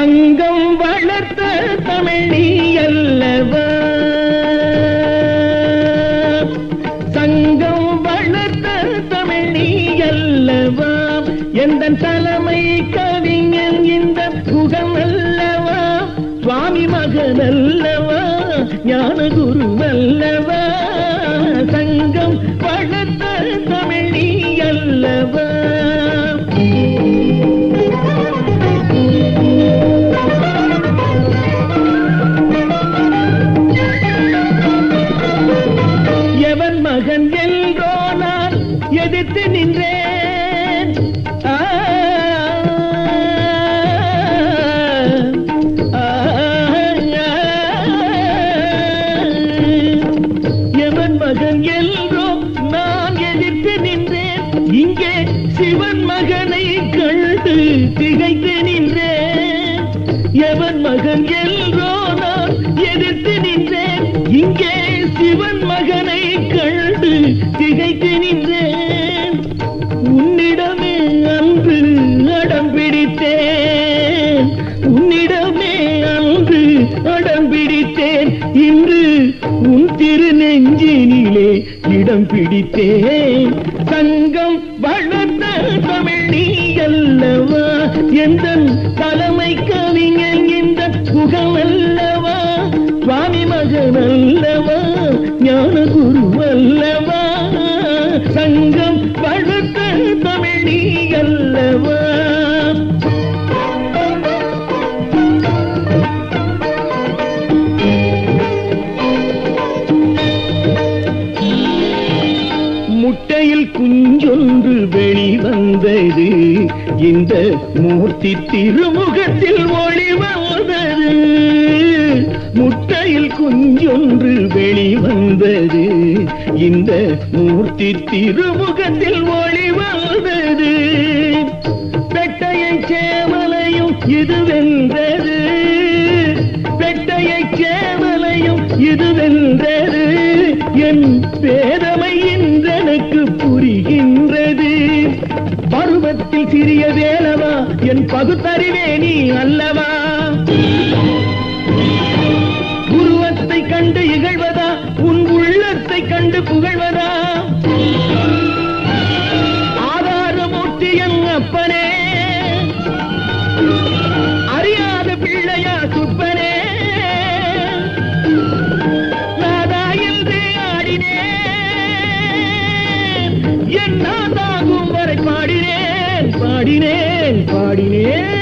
சங்கம் வளர்த்த தமிழ் நீ அல்லவா? சங்கம் வளர்த்த தமிழ் நீ அல்லவா? எந்த தலைமை கவிஞன் இந்த புகம் அல்லவா? சுவாமி மகன் அல்லவா? ஞான குரு அல்லவா? மகன் என்றோ நான் எதிர்த்து நின்றேன். ஆ, எவன் மகன் என்றோ நான் எதிர்த்து நின்றேன். இங்கே சிவன் மகனை கண்டு திகைத்து நின்றேன். எவன் மகன் என்றோ திகைத்து நின்றேன். உன்னிடமே அன்று அடம் பிடித்தேன் உன்னிடமே அன்று அடம் பிடித்தேன் இன்று உன் திரு நெஞ்சினிலே இடம் பிடித்தேன். சங்கம் வளர்த்த தமிழ் நீ அல்லவா? எந்த தலைமைக்கு அல்லவா? முட்டையில் குஞ்சொன்று வெளிவந்தது. இந்த மூர்த்தி திருமுகத்தில் ஒளிவந்தது முட்டையில் குஞ்சொன்று வெளிவந்தது. இந்த மூர்த்தி திருமுகத்தில் ஒளிவந்தது என் பேதமை இன்றனுக்கு புரிகின்றது. பருவத்தில் சிறிய வேலவா என் பகுத்தறிவே நீ அல்லவா? உருவத்தை கண்டு இகழ்வதா உன் உள்ளத்தை கண்டு புகழ்வதா? ஆதாரமூர்த்தி என் அப்பனே ஆடினேன் என் வரை பாடினேன் பாடினேன் பாடினேன்.